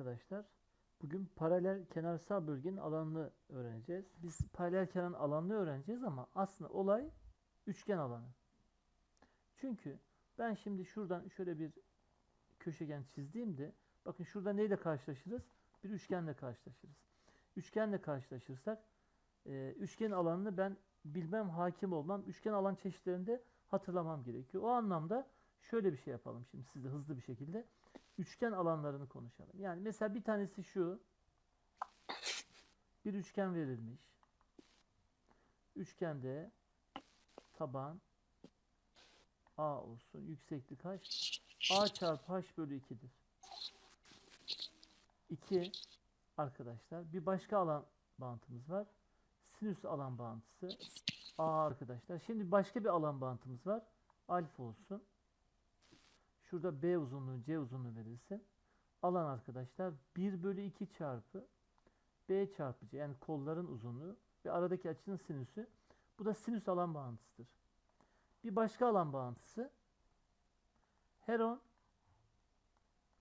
arkadaşlar. Bugün paralel kenarsal bölgenin alanını öğreneceğiz. Biz paralel kenarın alanını öğreneceğiz ama aslında olay üçgen alanı. Çünkü ben şimdi şuradan şöyle bir köşegen çizdiğimde bakın şurada neyle karşılaşırız? Bir üçgenle karşılaşırız. Üçgenle karşılaşırsak e, üçgen alanını ben bilmem, hakim olmam. Üçgen alan çeşitlerinde hatırlamam gerekiyor. O anlamda şöyle bir şey yapalım şimdi sizle hızlı bir şekilde. Üçgen alanlarını konuşalım. Yani mesela bir tanesi şu. Bir üçgen verilmiş. Üçgende taban A olsun. Yükseklik h. A çarpı h bölü 2'dir. 2 arkadaşlar. Bir başka alan bağıntımız var. Sinüs alan bağıntısı. A arkadaşlar. Şimdi başka bir alan bağıntımız var. Alfa olsun. Şurada B uzunluğu, C uzunluğu verilsin. Alan arkadaşlar 1 bölü 2 çarpı B çarpı C yani kolların uzunluğu ve aradaki açının sinüsü. Bu da sinüs alan bağıntısıdır. Bir başka alan bağıntısı Heron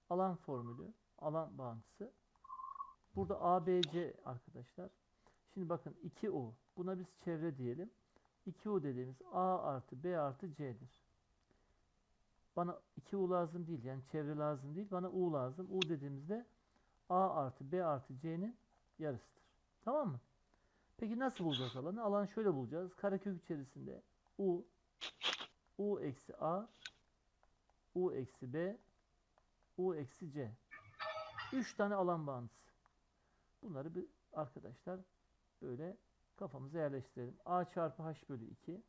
alan formülü, alan bağıntısı. Burada ABC arkadaşlar. Şimdi bakın 2U. Buna biz çevre diyelim. 2U dediğimiz A artı B artı C'dir. Bana 2U lazım değil. Yani çevre lazım değil. Bana U lazım. U dediğimizde A artı B artı C'nin yarısıdır. Tamam mı? Peki nasıl bulacağız alanı? Alanı şöyle bulacağız. Karekök içerisinde U U eksi A U eksi B U eksi C. 3 tane alan bağıntısı. Bunları bir arkadaşlar böyle kafamıza yerleştirelim. A çarpı H bölü 2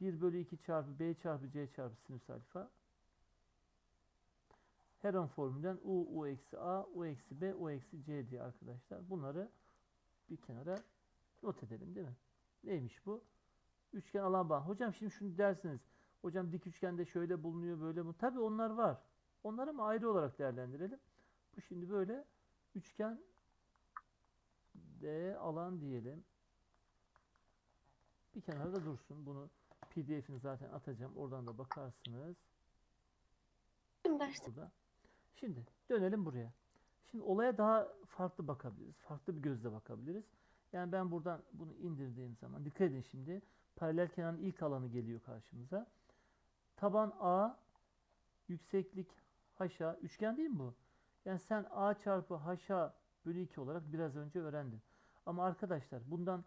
1 bölü 2 çarpı B çarpı C çarpı sinüs alfa Heron formülden U, U eksi A, U eksi B, U eksi C diye arkadaşlar. Bunları bir kenara not edelim değil mi? Neymiş bu? Üçgen alan bağ. Hocam şimdi şunu dersiniz. Hocam dik üçgende şöyle bulunuyor böyle bu. Tabi onlar var. Onları mı ayrı olarak değerlendirelim. Bu şimdi böyle üçgen de alan diyelim. Bir kenarda dursun. Bunu PDF'ini zaten atacağım. Oradan da bakarsınız. Burada. Şimdi dönelim buraya. Şimdi olaya daha farklı bakabiliriz. Farklı bir gözle bakabiliriz. Yani ben buradan bunu indirdiğim zaman dikkat edin şimdi. Paralel kenarın ilk alanı geliyor karşımıza. Taban A, yükseklik H'a, üçgen değil mi bu? Yani sen A çarpı H'a bölü 2 olarak biraz önce öğrendin. Ama arkadaşlar bundan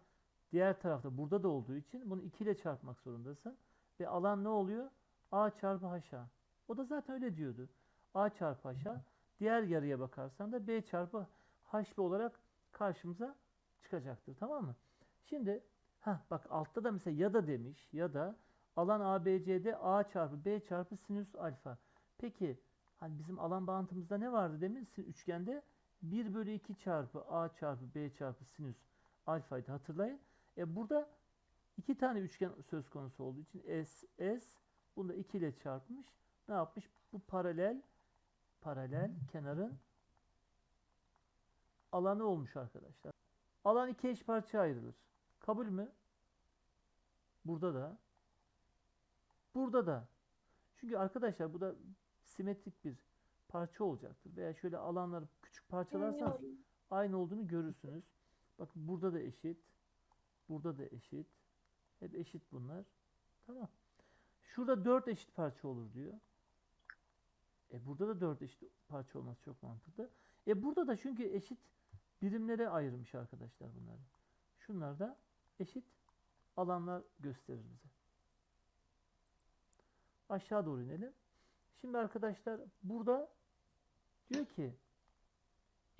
diğer tarafta burada da olduğu için bunu 2 ile çarpmak zorundasın. Ve alan ne oluyor? A çarpı H'a. O da zaten öyle diyordu. A çarpı H'a. Diğer yarıya bakarsan da B çarpı HB olarak karşımıza çıkacaktır. Tamam mı? Şimdi ha bak altta da mesela ya da demiş ya da alan ABC'de A çarpı B çarpı sinüs alfa. Peki hani bizim alan bağıntımızda ne vardı demin üçgende? 1 bölü 2 çarpı A çarpı B çarpı sinüs alfaydı hatırlayın. E burada iki tane üçgen söz konusu olduğu için S, S bunu da 2 ile çarpmış. Ne yapmış? Bu paralel paralel kenarın alanı olmuş arkadaşlar. Alan iki eş parçaya ayrılır. Kabul mü? Burada da. Burada da. Çünkü arkadaşlar bu da simetrik bir parça olacaktır. Veya şöyle alanları küçük parçalarsanız aynı olduğunu görürsünüz. Bakın burada da eşit. Burada da eşit. Hep eşit bunlar. Tamam. Şurada dört eşit parça olur diyor. E burada da dört eşit parça olması çok mantıklı. E burada da çünkü eşit birimlere ayırmış arkadaşlar bunları. Şunlar da eşit alanlar gösterir bize. Aşağı doğru inelim. Şimdi arkadaşlar burada diyor ki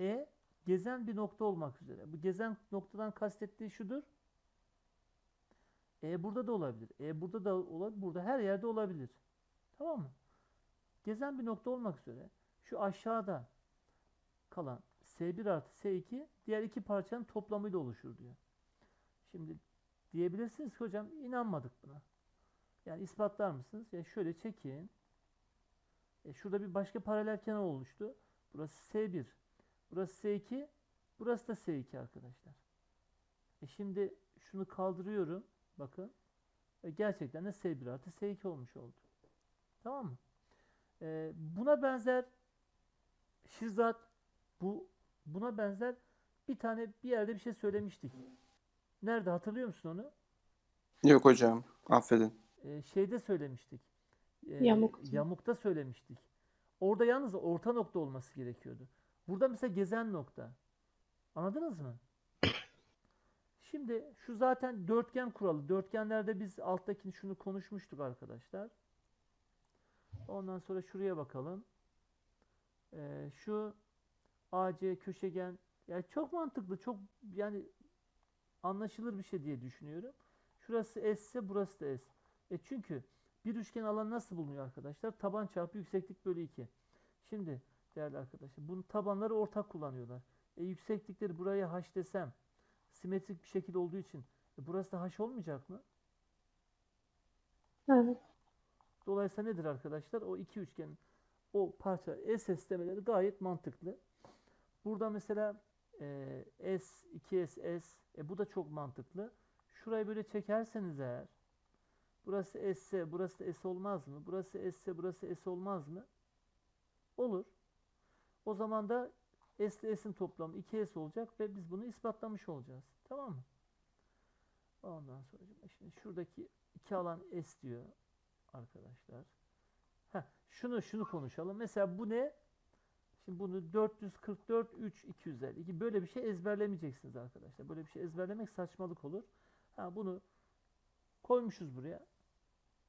E gezen bir nokta olmak üzere. Bu gezen noktadan kastettiği şudur. E burada da olabilir. E burada da olabilir. Burada her yerde olabilir. Tamam mı? Gezen bir nokta olmak üzere şu aşağıda kalan S1 artı S2 diğer iki parçanın toplamıyla oluşur diyor. Şimdi diyebilirsiniz ki hocam inanmadık buna. Yani ispatlar mısınız? Ya şöyle çekin. E şurada bir başka paralel kenar oluştu. Burası S1. Burası S2. Burası da S2 arkadaşlar. E şimdi şunu kaldırıyorum. Bakın. E gerçekten de S1 artı S2 olmuş oldu. Tamam mı? E buna benzer Şirzat bu buna benzer bir tane bir yerde bir şey söylemiştik. Nerede hatırlıyor musun onu? Yok hocam. Affedin. Ee, şeyde söylemiştik. Ee, Yamuk. Yamukta söylemiştik. Orada yalnız orta nokta olması gerekiyordu. Burada mesela gezen nokta. Anladınız mı? Şimdi şu zaten dörtgen kuralı. Dörtgenlerde biz alttakini şunu konuşmuştuk arkadaşlar. Ondan sonra şuraya bakalım. Ee, şu AC köşegen yani çok mantıklı, çok yani anlaşılır bir şey diye düşünüyorum. Şurası S ise burası da S. E çünkü bir üçgen alanı nasıl bulunuyor arkadaşlar? Taban çarpı yükseklik bölü 2. Şimdi değerli arkadaşlar bunun tabanları ortak kullanıyorlar. E yükseklikleri buraya h desem simetrik bir şekil olduğu için e, burası da h olmayacak mı? Evet. Dolayısıyla nedir arkadaşlar? O iki üçgenin o parça S istemeleri gayet mantıklı. Burada mesela e, S, 2S, S e, bu da çok mantıklı. Şurayı böyle çekerseniz eğer burası S burası da S olmaz mı? Burası S burası S olmaz mı? Olur. O zaman da S ile S'in toplamı 2S olacak ve biz bunu ispatlamış olacağız. Tamam mı? Ondan sonra şimdi şuradaki iki alan S diyor arkadaşlar. Heh, şunu şunu konuşalım. Mesela bu ne? Şimdi bunu 444 3 252 böyle bir şey ezberlemeyeceksiniz arkadaşlar. Böyle bir şey ezberlemek saçmalık olur. Ha bunu koymuşuz buraya.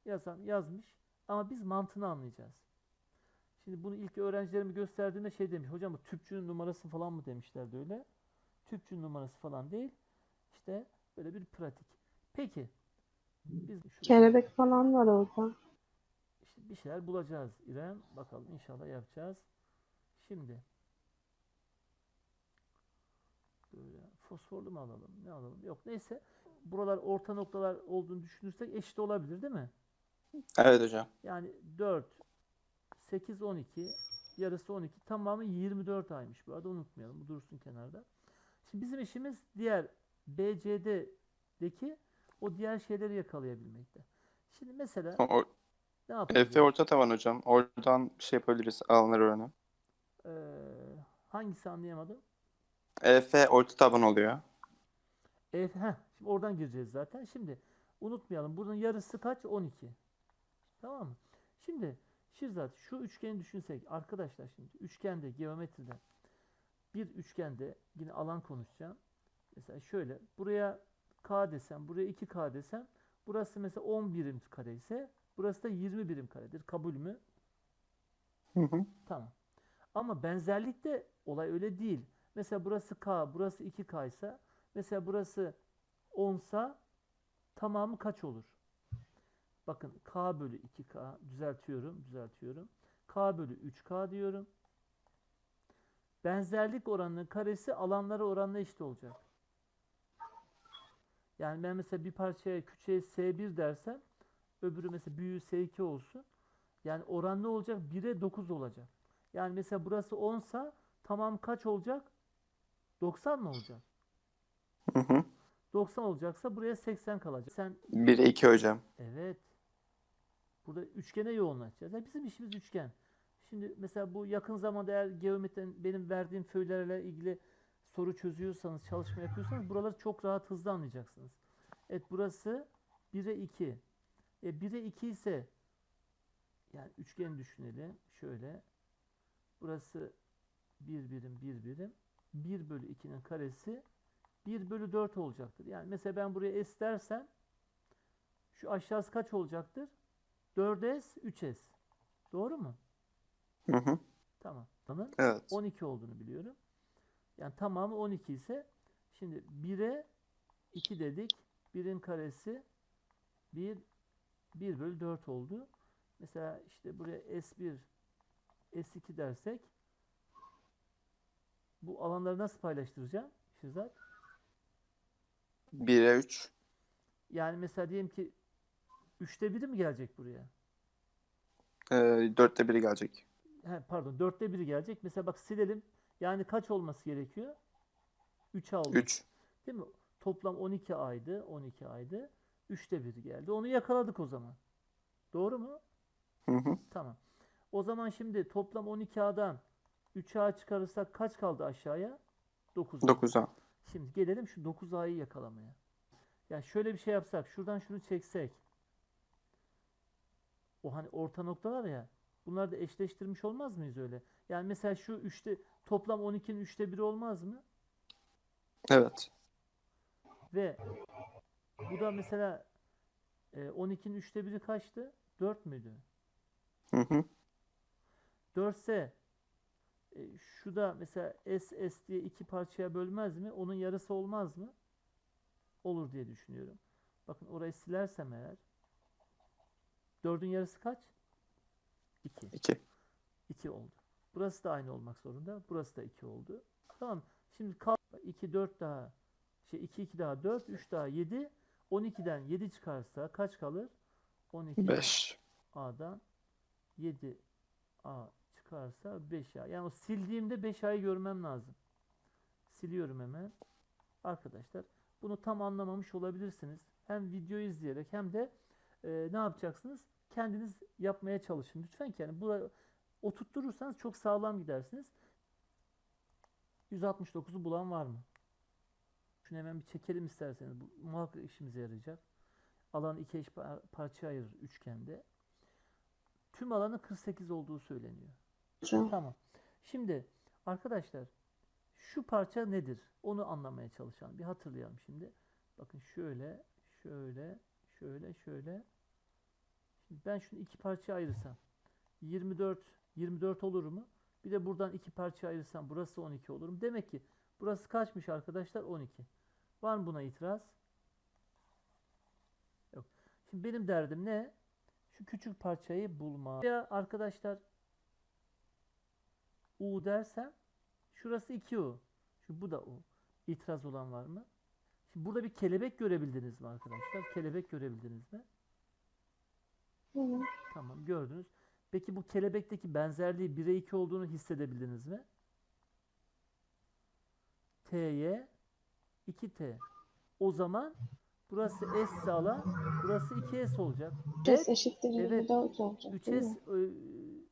Yazan yazmış ama biz mantığını anlayacağız. Şimdi bunu ilk öğrencilerime gösterdiğimde şey demiş. Hocam bu tüpçünün numarası falan mı demişlerdi öyle. Tüpçünün numarası falan değil. İşte böyle bir pratik. Peki. Biz şu- Kelebek falan var orada. işte bir şeyler bulacağız İrem. Bakalım inşallah yapacağız. Şimdi böyle fosforlu mu alalım? Ne alalım? Yok neyse. Buralar orta noktalar olduğunu düşünürsek eşit olabilir değil mi? Evet hocam. Yani 4 8 12 yarısı 12 tamamı 24 aymış bu arada unutmayalım. Bu dursun kenarda. Şimdi bizim işimiz diğer BCD'deki o diğer şeyleri yakalayabilmekte. Şimdi mesela O, ne yapıyoruz? Efe orta taban hocam. Oradan bir şey yapabiliriz. Alanları öğrenelim. Ee, hangisi anlayamadım? Efe orta taban oluyor. Evet, heh, şimdi oradan gireceğiz zaten. Şimdi unutmayalım. Bunun yarısı kaç? 12. Tamam mı? Şimdi Şirzat şu üçgeni düşünsek. Arkadaşlar şimdi üçgende, geometride bir üçgende yine alan konuşacağım. Mesela şöyle buraya K desem, buraya 2K desem burası mesela 10 birim kare ise burası da 20 birim karedir. Kabul mü? Hı hı. Tamam. Ama benzerlikte olay öyle değil. Mesela burası K, burası 2K ise mesela burası 10 sa tamamı kaç olur? Bakın K bölü 2K düzeltiyorum, düzeltiyorum. K bölü 3K diyorum. Benzerlik oranının karesi alanlara oranla eşit olacak. Yani ben mesela bir parçaya küçüğe S1 dersem öbürü mesela büyüğü S2 olsun. Yani oran ne olacak? 1'e 9 olacak. Yani mesela burası 10 sa tamam kaç olacak? 90 mı olacak? Hı hı. 90 olacaksa buraya 80 kalacak. Sen 1'e 2 hocam. evet. Burada üçgene yoğunlaşacağız. Ya bizim işimiz üçgen. Şimdi mesela bu yakın zamanda eğer geometriden benim verdiğim föylerle ilgili soru çözüyorsanız, çalışma yapıyorsanız buraları çok rahat hızlı anlayacaksınız. Evet burası 1'e 2. E 1'e 2 ise yani üçgen düşünelim. Şöyle. Burası 1 birim 1 birim. 1 bölü 2'nin karesi 1 bölü 4 olacaktır. Yani mesela ben buraya S dersem şu aşağısı kaç olacaktır? 4S, 3S. Doğru mu? Hı hı. Tamam. Bunun Evet. 12 olduğunu biliyorum. Yani tamamı 12 ise şimdi 1'e 2 dedik. 1'in karesi 1 1 bölü 4 oldu. Mesela işte buraya S1 S2 dersek bu alanları nasıl paylaştıracağım? Şirzat. 1'e 3. Yani mesela diyelim ki 3'te 1'i mi gelecek buraya? Ee, 4'te 1 gelecek. He, pardon 4'te 1'i gelecek. Mesela bak silelim. Yani kaç olması gerekiyor? 3A olması 3. Değil mi? Toplam 12 aydı. 12 aydı. 3'te 1 geldi. Onu yakaladık o zaman. Doğru mu? Hı hı. Tamam. O zaman şimdi toplam 12A'dan 3A çıkarırsak kaç kaldı aşağıya? 9. 9A. Şimdi gelelim şu 9A'yı yakalamaya. Yani şöyle bir şey yapsak, şuradan şunu çeksek. O hani orta nokta var ya, bunları da eşleştirmiş olmaz mıyız öyle? Yani mesela şu 3'te toplam 12'nin 3'te 1'i olmaz mı? Evet. Ve bu da mesela e, 12'nin 3'te 1'i kaçtı? 4 müydü? Hı hı. 4 ise e, şu da mesela S S diye iki parçaya bölmez mi? Onun yarısı olmaz mı? Olur diye düşünüyorum. Bakın orayı silersem eğer 4'ün yarısı kaç? 2. 2. 2 oldu. Burası da aynı olmak zorunda. Burası da 2 oldu. Tamam. Şimdi kal 2 4 daha şey 2 2 daha 4 3 daha 7 12'den 7 çıkarsa kaç kalır? 12 5. A'dan 7 A çıkarsa 5A. Yani o sildiğimde 5A'yı görmem lazım. Siliyorum hemen. Arkadaşlar bunu tam anlamamış olabilirsiniz. Hem video izleyerek hem de e, ne yapacaksınız? Kendiniz yapmaya çalışın. Lütfen ki yani buraya oturtturursanız çok sağlam gidersiniz. 169'u bulan var mı? Şunu hemen bir çekelim isterseniz. Bu muhakkak işimize yarayacak. Alanı iki eş par- parçaya ayırır üçgende. Tüm alanı 48 olduğu söyleniyor. hocam. Tamam. Şimdi arkadaşlar şu parça nedir? Onu anlamaya çalışalım. Bir hatırlayalım şimdi. Bakın şöyle, şöyle, şöyle, şöyle. Şimdi ben şunu iki parçaya ayırsam 24 24 olur mu? Bir de buradan iki parçaya ayırsam burası 12 olur mu? Demek ki burası kaçmış arkadaşlar? 12. Var mı buna itiraz? Yok. Şimdi benim derdim ne? Şu küçük parçayı bulma. Ya arkadaşlar U dersem şurası 2U. Şu bu da U. İtiraz olan var mı? Şimdi burada bir kelebek görebildiniz mi arkadaşlar? Kelebek görebildiniz mi? Evet. Tamam gördünüz. Peki bu kelebekteki benzerliği 1'e 2 olduğunu hissedebildiniz mi? T'ye 2T. O zaman burası S alan, burası 2S olacak. Ve S eşittir Evet. 24 olacak değil 3S, mi?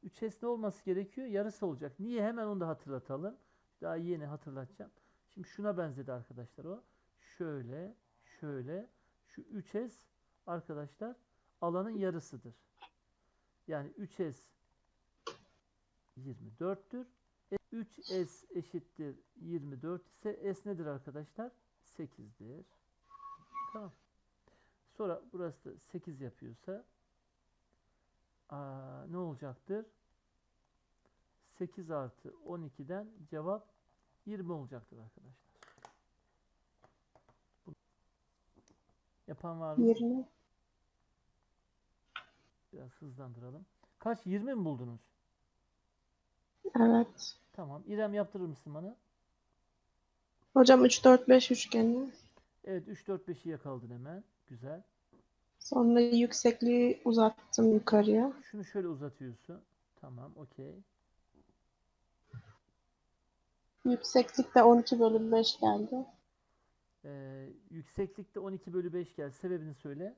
e, 3S ne olması gerekiyor? Yarısı olacak. Niye? Hemen onu da hatırlatalım. Daha yeni hatırlatacağım. Şimdi şuna benzedi arkadaşlar o. Şöyle, şöyle. Şu 3S arkadaşlar alanın yarısıdır. Yani 3S 24'tür. E, 3S eşittir 24 ise S nedir arkadaşlar? 8'dir. Tamam. Sonra burası da 8 yapıyorsa Aa, ne olacaktır? 8 artı 12'den cevap 20 olacaktır arkadaşlar. Yapan var mı? 20. Biraz hızlandıralım. Kaç? 20 mi buldunuz? Evet. Tamam. İrem yaptırır mısın bana? Hocam 3 4 5 üçgeni. Evet 3 4 5'i yakaladın hemen. Güzel. Sonra yüksekliği uzattım yukarıya. Şunu şöyle uzatıyorsun. Tamam, okey. Yükseklikte 12 bölü 5 geldi. Ee, yükseklikte 12 bölü 5 gel. Sebebini söyle.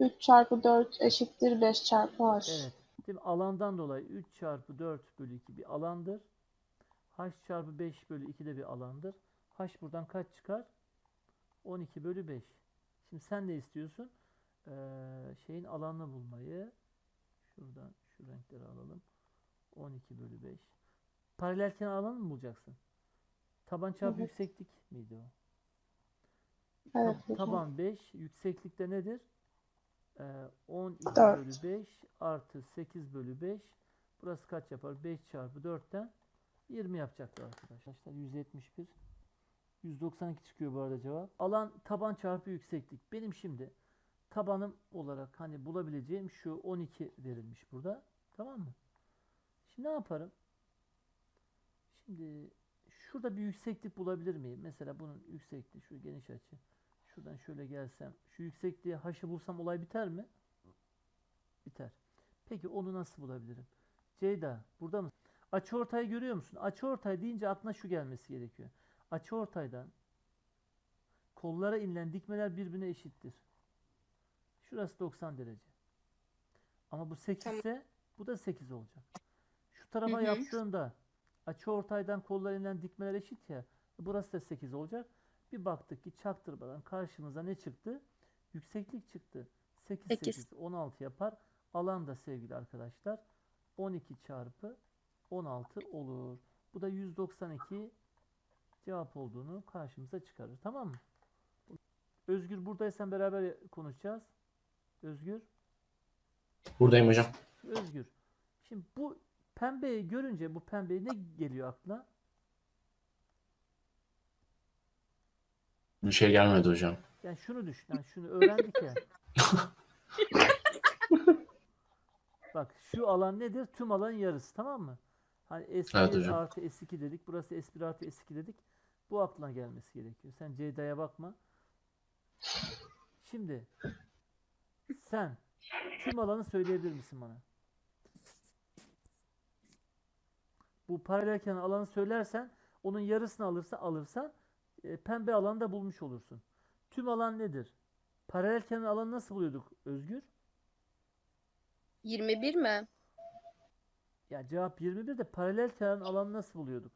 3 çarpı 4 eşittir 5 çarpı h. Evet. Mi? Alandan dolayı 3 çarpı 4 bölü 2 bir alandır. H çarpı 5 bölü 2 de bir alandır. H buradan kaç çıkar? 12 bölü 5. Şimdi sen ne istiyorsun? Ee, şeyin alanını bulmayı. Şuradan şu renkleri alalım. 12 bölü 5. Paralel kenar alanı mı bulacaksın? Taban çarpı Evet. yükseklik miydi o? Evet Tab- taban 5. Yükseklikte nedir? Ee, 12 Dört. bölü 5 artı 8 bölü 5. Burası kaç yapar? 5 çarpı 4'ten 20 yapacaktır arkadaşlar. 171. 192 çıkıyor bu arada cevap. Alan taban çarpı yükseklik. Benim şimdi tabanım olarak hani bulabileceğim şu 12 verilmiş burada. Tamam mı? Şimdi ne yaparım? Şimdi şurada bir yükseklik bulabilir miyim? Mesela bunun yüksekliği şu geniş açı. Şuradan şöyle gelsem. Şu yüksekliğe h'ı bulsam olay biter mi? Biter. Peki onu nasıl bulabilirim? Ceyda burada mısın? Açıortayı görüyor musun? Açıortay deyince aklına şu gelmesi gerekiyor. Açıortaydan kollara inilen dikmeler birbirine eşittir. Şurası 90 derece. Ama bu 8 ise bu da 8 olacak. Şu tarafa Hı hı. yaptığında Açı ortaydan kollar inen dikmeler eşit ya. Burası da 8 olacak. Bir baktık ki çaktırmadan karşımıza ne çıktı? Yükseklik çıktı. 8 Sekiz. 8 16 yapar. Alan da sevgili arkadaşlar 12 çarpı 16 olur. Bu da 192 cevap olduğunu karşımıza çıkarır. Tamam mı? Özgür buradaysan beraber konuşacağız. Özgür. Buradayım hocam. Özgür. Şimdi bu pembeyi görünce bu pembeyi ne geliyor aklına? Bir şey gelmedi hocam. Yani şunu düşün. Yani şunu öğrendik ya. Bak şu alan nedir? Tüm alanın yarısı tamam mı? Hani S1 Evet hocam. artı S2 dedik. Burası S1 artı S2 dedik. Bu aklına gelmesi gerekiyor. Sen Ceyda'ya bakma. Şimdi sen tüm alanı söyleyebilir misin bana? Bu paralel kenar alanı söylersen onun yarısını alırsa alırsan e, pembe alanı da bulmuş olursun. Tüm alan nedir? Paralel kenar alanı nasıl buluyorduk Özgür? 21 mi? Ya cevap 21 de paralel kenarın alanı nasıl buluyorduk?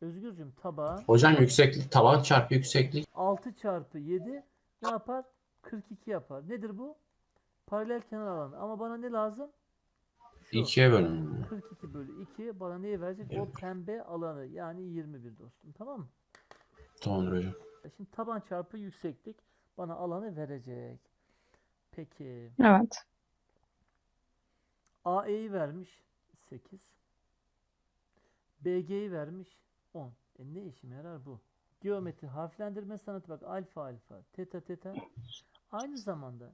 Özgürcüm tabağa Hocam yükseklik taban çarpı yükseklik 6 çarpı 7 ne yapar? 42 yapar. Nedir bu? Paralel kenar alanı. Ama bana ne lazım? Şu. 2'ye bölünür. 42 bölü 2 bana neyi verecek? O pembe alanı yani 21 dostum. Tamam mı? Tamamdır hocam. Şimdi taban çarpı yükseklik bana alanı verecek. Peki. Evet. AE'yi vermiş 8. BG'yi vermiş 10. E ne işime yarar bu? Geometri harflendirme sanatı bak alfa alfa, teta teta. Aynı zamanda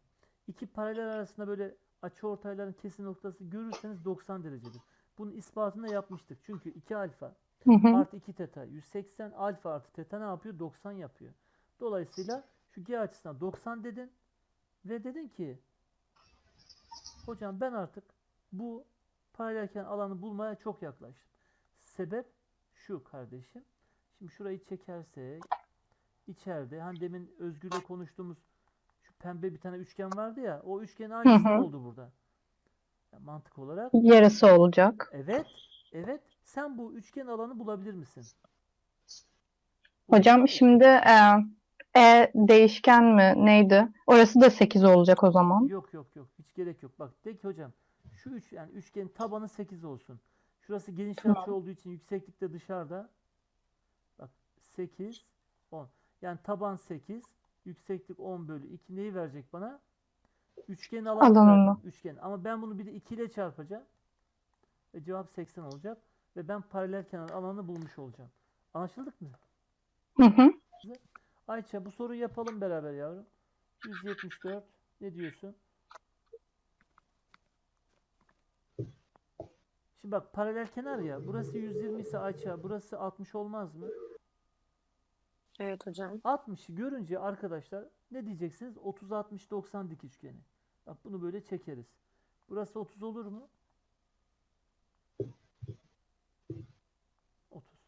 iki paralel arasında böyle açıortayların kesim noktası görürseniz 90 derecedir. Bunun ispatını da yapmıştık. Çünkü 2 alfa Hı hı. artı 2 teta 180 alfa artı teta ne yapıyor? 90 yapıyor. Dolayısıyla şu G açısından 90 dedin ve dedin ki hocam ben artık bu paralelken alanı bulmaya çok yaklaştım. Sebep şu kardeşim. Şimdi şurayı çekersek içeride hani demin Özgür'le konuştuğumuz pembe bir tane üçgen vardı ya o üçgenin aynısı hı. oldu burada. Ya mantık olarak Yarısı olacak. evet evet sen bu üçgen alanı bulabilir misin? Hocam şimdi e, E değişken mi neydi? Orası da 8 olacak o zaman. Yok yok yok hiç gerek yok. Bak de ki hocam şu üç yani üçgenin tabanı 8 olsun. Şurası geniş açı olduğu için yükseklik de dışarıda. Bak 8 10. Yani taban 8 yükseklik 10 bölü 2 neyi verecek bana? Üçgen alanı. Üçgen. Ama ben bunu bir de 2 ile çarpacağım. Ve cevap 80 olacak. Ve ben paralel kenar alanını bulmuş olacağım. Anlaşıldık mı? Hı hı. Ayça bu soruyu yapalım beraber yavrum. 174 ne diyorsun? Şimdi bak paralel kenar ya. Burası 120 ise Ayça burası 60 olmaz mı? Evet hocam. 60'ı görünce arkadaşlar ne diyeceksiniz? 30 60 90 dik üçgeni. Bak bunu böyle çekeriz. Burası 30 olur mu? 30.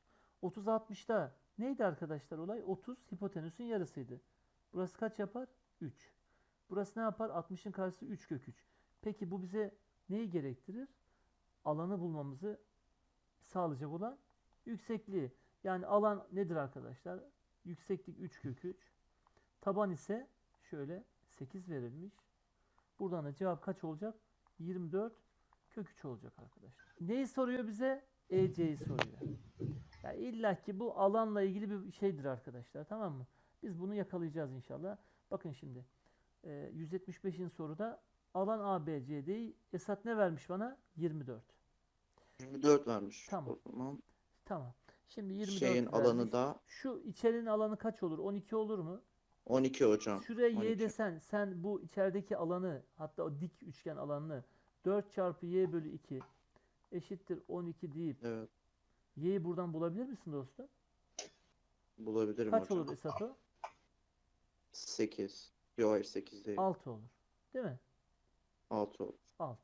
30 60'da neydi arkadaşlar olay? 30 hipotenüsün yarısıydı. Burası kaç yapar? 3. Burası ne yapar? 60'ın karşısı 3 kök 3. Peki bu bize neyi gerektirir? Alanı bulmamızı sağlayacak olan yüksekliği. Yani alan nedir arkadaşlar? Yükseklik 3 kök 3. Taban ise şöyle 8 verilmiş. Buradan da cevap kaç olacak? 24 kök 3 olacak arkadaşlar. Neyi soruyor bize? EC'yi soruyor. Ya illa ki bu alanla ilgili bir şeydir arkadaşlar. Tamam mı? Biz bunu yakalayacağız inşallah. Bakın şimdi. e, 175'in soruda alan ABCD'yi Esat ne vermiş bana? 24. 24 vermiş. Tamam. Tamam. Şimdi 24 şeyin vermiş. alanı da Şu içerinin alanı kaç olur? 12 olur mu? 12 hocam. Şuraya y 12. desen sen bu içerideki alanı hatta o dik üçgen alanını 4 çarpı y bölü 2 eşittir 12 deyip Evet. y'yi buradan bulabilir misin dostum? Bulabilirim Kaç hocam. olur Esat o? 8. Yok hayır 8 değil. 6 olur. Değil mi? 6 olur. 6.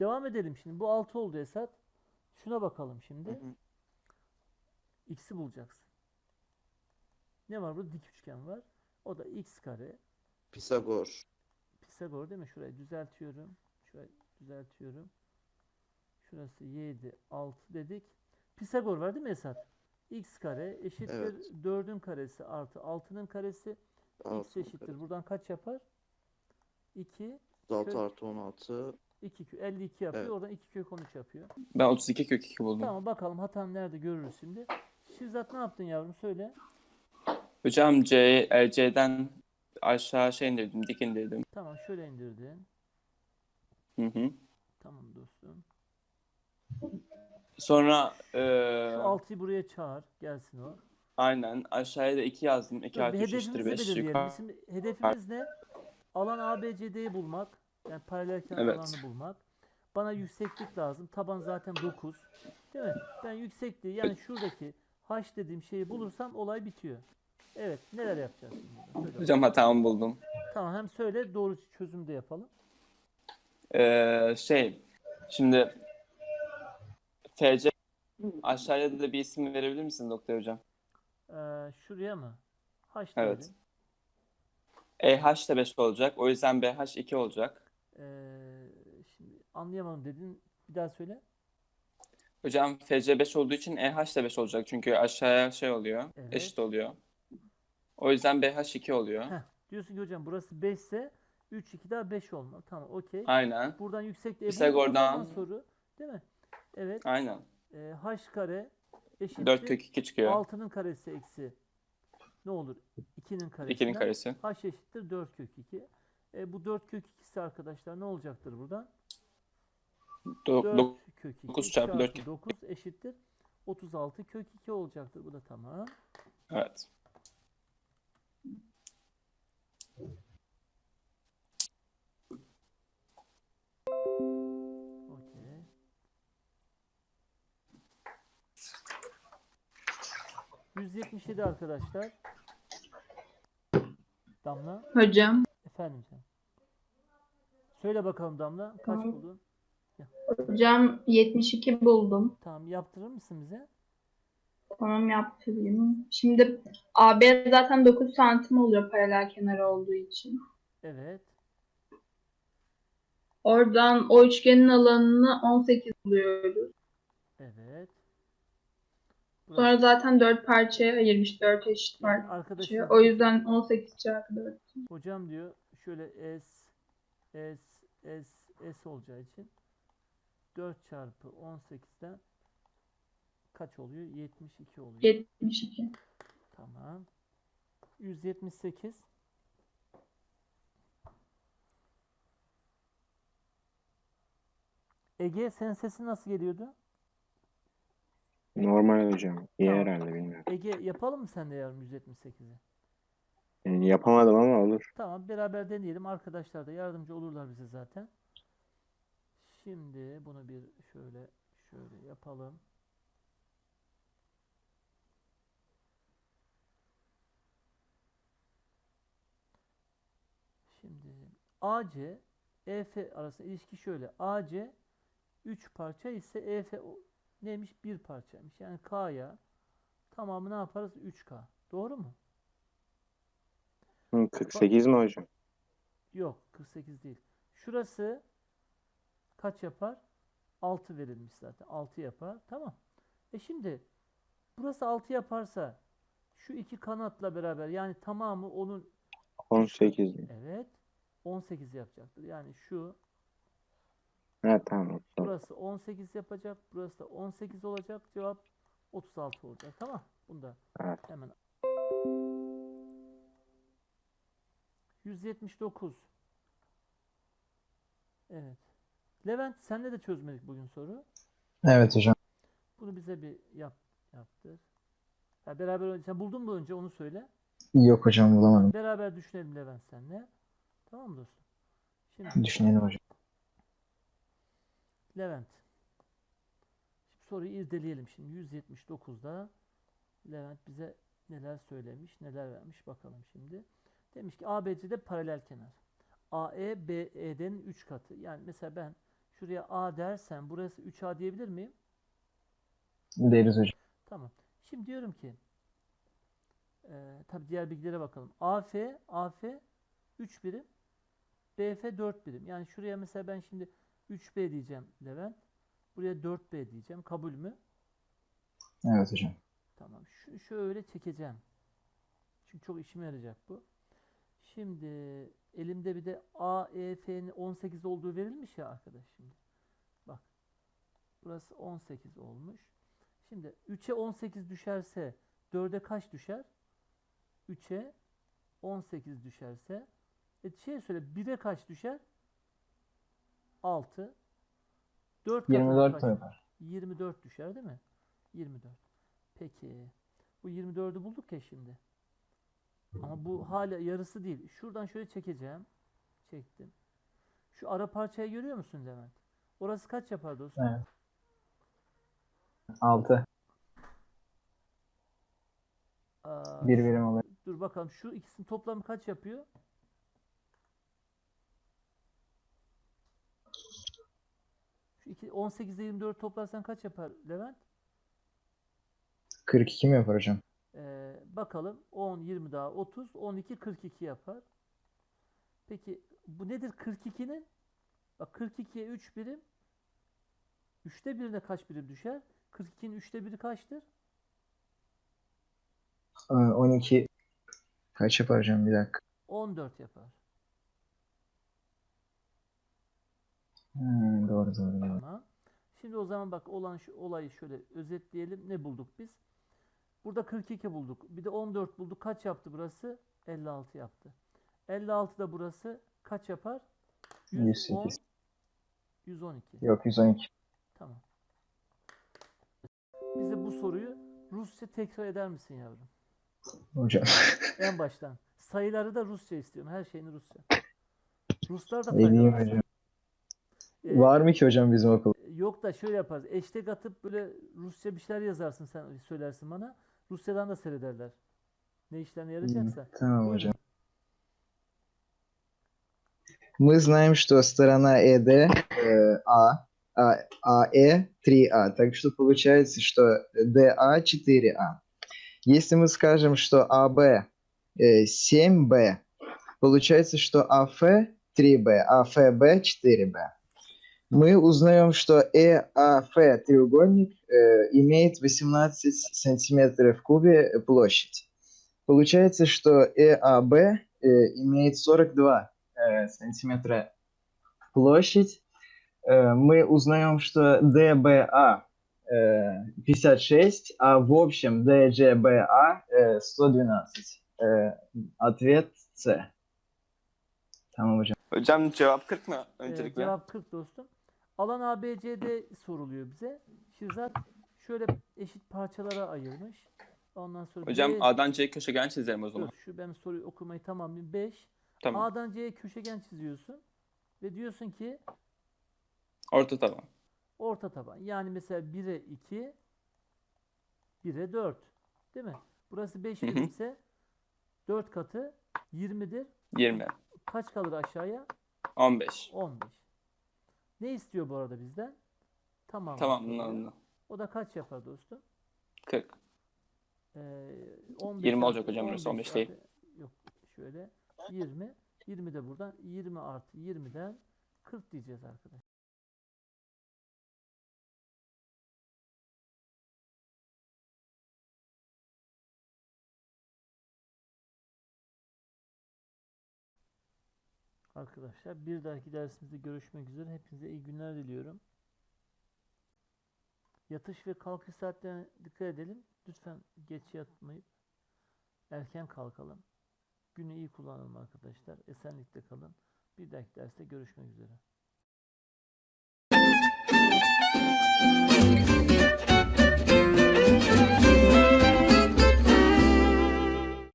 Devam edelim şimdi. Bu 6 oldu Esat. Şuna bakalım Hı şimdi. hı. X'i bulacaksın. Ne var burada? Dik üçgen var. O da x kare. Pisagor. Pisagor değil mi? Şurayı düzeltiyorum. Şurayı düzeltiyorum. Şurası 7, 6 dedik. Pisagor var değil mi Esat? x kare eşittir Evet. 4'ün karesi artı 6'nın karesi. x eşittir. Buradan kaç yapar? 2, 36 kök- artı 16. 2, kö- 52 yapıyor. Evet. Oradan 2 kök 13 yapıyor. Ben 32 kök 2 buldum. Tamam bakalım hatan nerede görürüz şimdi. Şirzat ne yaptın yavrum söyle. Hocam C, e, C'den aşağı şey indirdim, dik indirdim. Tamam şöyle indirdin. Hı hı. Tamam dostum. Sonra e, Şu 6'yı buraya çağır. Gelsin o. aynen aşağıya da 2 yazdım. 2 Dur, bir artı 3 eşittir hedefimizi 5. belirleyelim. Yukarı. Şimdi hedefimiz ne? Alan ABCD'yi bulmak. Yani paralel kenar Evet. alanını bulmak. Bana yükseklik lazım. Taban zaten 9. Değil mi? Ben yüksekliği yani şuradaki H dediğim şeyi bulursam olay bitiyor. Evet. Neler yapacağız şimdi? Söyle Hocam hatamı buldum. Tamam hem söyle doğru çözüm de yapalım. E, şey, şimdi FC aşağıya da bir isim verebilir misin doktor hocam? Ee, şuraya mı? H Evet. diyelim. EH de 5 olacak. O yüzden BH 2 olacak. Ee, şimdi anlayamadım dedin. Bir daha söyle. Hocam FC 5 olduğu için EH de 5 olacak. Çünkü aşağıya şey oluyor. Evet. Eşit oluyor. O yüzden BH 2 oluyor. Heh, diyorsun ki hocam burası 5 ise 3 2 daha 5 olmalı. Tamam okey. Aynen. Buradan yüksek e, bu Pisagor'dan- soru değil mi? Evet. Aynen. E, h kare eşittir 4 kök 2 çıkıyor. 6'nın karesi eksi ne olur? 2'nin karesi. 2'nin karesi. h eşittir 4 kök 2. E, bu 4 kök 2'si arkadaşlar ne olacaktır buradan? Do- 4 do- kök 2 dokuz çarpı dört kök. 9 eşittir 36 kök 2 olacaktır. Bu da tamam. evet. Okey. ...177 arkadaşlar. Damla. Hocam, Efendim sen. Söyle bakalım Damla. Kaç buldun? Hocam 72 buldum. Tamam yaptırır mısın bize? Tamam yaptırayım. Şimdi AB zaten 9 santim oluyor paralel kenarı olduğu için. Evet. Oradan o üçgenin alanını 18 buluyoruz. Evet. Sonra Burası- zaten 4 parçaya ayırmış. 4 eşit Yani parça. O yüzden 18 çarpı 4. hocam diyor şöyle S S S S olacağı için 4 çarpı 18'den kaç oluyor? 72 oluyor. 72. Tamam. 178. Ege senin sesin nasıl geliyordu? Normal hocam. İyi Tamam. herhalde bilmiyorum. Ege yapalım mı sen de yarın 178'i? Yani yapamadım ama olur. Tamam beraber deneyelim. Arkadaşlar da yardımcı olurlar bize zaten. Şimdi bunu bir şöyle şöyle yapalım. Şimdi AC EF arasında ilişki şöyle. AC 3 parça ise EF neymiş? 1 parçaymış. Yani K'ya tamamı ne yaparız? 3K. Doğru mu? Hı, 48 mi hocam? Yok 48 değil. Şurası kaç yapar? 6 verilmiş zaten. 6 yapar. Tamam. E şimdi burası 6 yaparsa şu iki kanatla beraber yani tamamı onun 18 mi? evet 18 yapacaktır. Yani şu tamam. Tamam. burası 18 yapacak. Burası da 18 olacak. Cevap 36 olacak. Tamam. Bunda Evet. hemen 179 Evet. Levent senle de çözmedik bugün soru. Evet hocam. Bunu bize bir yap yaptır. Ha, beraber sen buldun mu önce onu söyle. Yok hocam bulamadım. Beraber düşünelim Levent senle. Tamam mı dostum? Şimdi Düşünelim hocam. Levent. Şimdi soruyu irdeleyelim şimdi. 179'da Levent bize neler söylemiş, neler vermiş bakalım şimdi. Demiş ki ABC'de paralel kenar. AE BE'den 3 katı. Yani mesela ben şuraya A dersem burası 3A diyebilir miyim? Deriz hocam. Tamam. Şimdi diyorum ki e, tabii diğer bilgilere bakalım. AF AF 3 birim BF 4 birim. Yani şuraya mesela ben şimdi 3B diyeceğim Levent. Buraya 4B diyeceğim. Kabul mü? Evet hocam. Tamam. Şu şöyle çekeceğim. Çünkü çok işime yarayacak bu. Şimdi elimde bir de A, E, F'nin 18 olduğu verilmiş ya arkadaş şimdi. Bak. Burası 18 olmuş. Şimdi 3'e 18 düşerse 4'e kaç düşer? 3'e 18 düşerse e şey söyle 1'e kaç düşer? 6 4 katına 24 kaç? mi yapar? 24 düşer değil mi? 24. Peki. Bu 24'ü bulduk ya şimdi. Ama bu hala yarısı değil. Şuradan şöyle çekeceğim. Çektim. Şu ara parçayı görüyor musun Levent? Orası kaç yapar dostum? Evet. 6. Aa, Bir birim oluyor. Dur bakalım şu ikisinin toplamı kaç yapıyor? Şu iki, 18 ile 24 toplarsan kaç yapar Levent? 42 mi yapar hocam? Ee, bakalım 10, 20 daha 30, 12, 42 yapar. Peki bu nedir 42'nin? Bak 42'ye 3 birim. 3'te 1'ine kaç birim düşer? 42'nin 3'te 1'i kaçtır? Ee, 12 kaç yapar hocam? Bir dakika. 14 yapar. Hmm, doğru doğru doğru. Tamam. Şimdi o zaman bak olan şu olayı şöyle özetleyelim. Ne bulduk biz? Burada 42 bulduk. Bir de 14 bulduk. Kaç yaptı burası? 56 yaptı. 56 da burası kaç yapar? 110, 108. 112. Yok 112. Tamam. Bize bu soruyu Rusça tekrar eder misin yavrum? Hocam. En baştan. Sayıları da Rusça istiyorum. Her şeyini Rusça. Ruslar da Edeyim hocam. Ee, Var mı ki hocam bizim okul? Yok da şöyle yaparız. Eştek atıp böyle Rusça bir şeyler yazarsın sen söylersin bana. Rusya'dan da seyrederler. Ne işlerine yarayacaksa. Tamam hocam. Мы знаем, что сторона ЭД э, А, а, АЭ 3А. Так что получается, что ДА 4А. Если мы скажем, что АБ э, 7Б, получается, что АФ 3Б, АФБ 4Б. Мы узнаем, что ЭАФ треугольник э, имеет 18 сантиметров в кубе площадь. Получается, что ЭАБ э, имеет 42 э, сантиметра площадь. Э, мы узнаем, что ДБА э, 56, а в общем ДЖБА э, 112. Э, ответ С. Tamam hocam. Hocam cevap 40 mı Ee, öncelikle? cevap 40 dostum. Alan ABCD soruluyor bize. Şirzat şöyle eşit parçalara ayırmış. Ondan sonra Hocam B- A'dan C köşegen çizelim o Dur, zaman. şu ben soruyu okumayı tamamlayayım. 5. Tamam. A'dan C'ye köşegen çiziyorsun. Ve diyorsun ki Orta taban. orta taban. Yani mesela 1'e 2, 1'e 4. Değil mi? Burası 5 Hı hı. birimse 4 katı 20'dir. 20. Kaç kalır aşağıya? 15. 15. Ne istiyor bu arada bizden? Tamam. Tamamlandı. O da kaç yapar dostum? 40. Ee, 15 20 olacak hocam burası, 15 değil. artı- Yok şöyle 20. 20 de buradan 20 artı 20'den 40 diyeceğiz arkadaşlar. arkadaşlar. Bir dahaki dersimizde görüşmek üzere. Hepinize iyi günler diliyorum. Yatış ve kalkış saatlerine dikkat edelim. Lütfen geç yatmayıp erken kalkalım. Günü iyi kullanalım arkadaşlar. Esenlikle kalın. Bir dahaki derste görüşmek üzere.